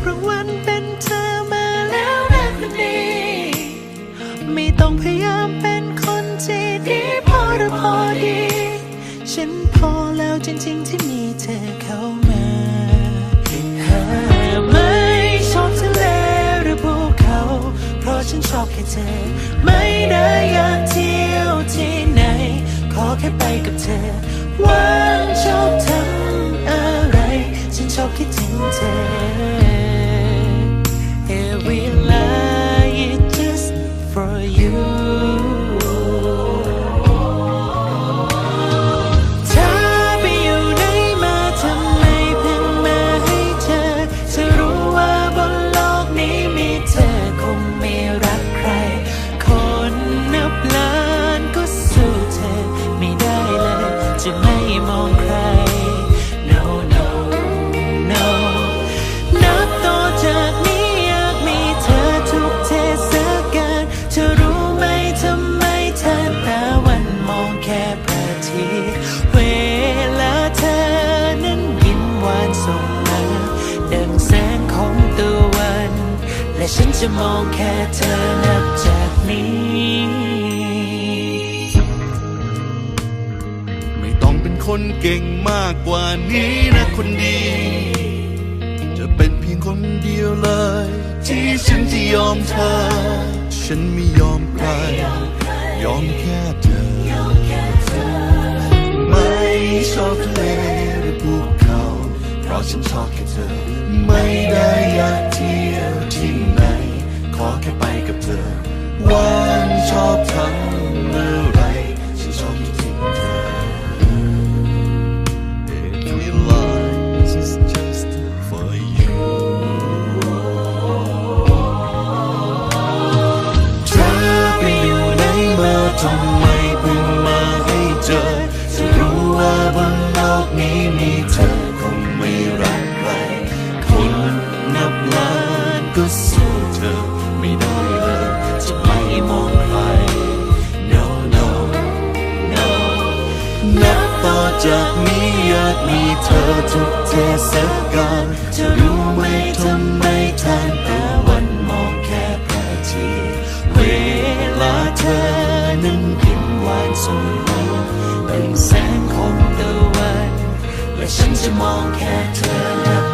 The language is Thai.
เพราะวันเป็นเธอมาแล้วนะคนดี ไม่ต้องพยายามเป็นคนที่ดีพอหรือพอดี ฉันพอแล้วจริงๆ ที่มีเธอเข้ามาไม่ชอบทะเลหรือภูเขา เพราะฉันชอบแค่เธอ ไม่ได้อยากเที่ยวที่ไหน ขอแค่ไปกับเธอว่าชอบทำอะไร ฉันชอบคิดถึงเธอ ฉันจะมองแค่เธอนับจากนี้ ไม่ต้องเป็นคนเก่งมากกว่านี้นะคนดี จะเป็นเพียงคนเดียวเลย ที่ฉันจะยอมเธอ ฉันไม่ยอมใคร ยอมแค่เธอ ไม่ชอบทะเลหรือภูเฉันชอบแค่เธอ ไม่ได้อยากเที่ยวที่ไหน ขอแค่ไปกับเธอ วันชอบทำเมื่อไรฉันชอบคิงเธอ Every line is just for you เธอไปอยู่ไหนมาทำไมเพิ่ง จะไม่มองใคร no no no นับต่อจากนี้อยากมีเธอทุกเทศกาลจะรู้ไหมทำไมทานตะวันมองแค่พระทิตย์เวลาเธอนั้นยิ้มหวานสวยมาเป็นแสงของตะวัน และฉันจะมองแค่เธอ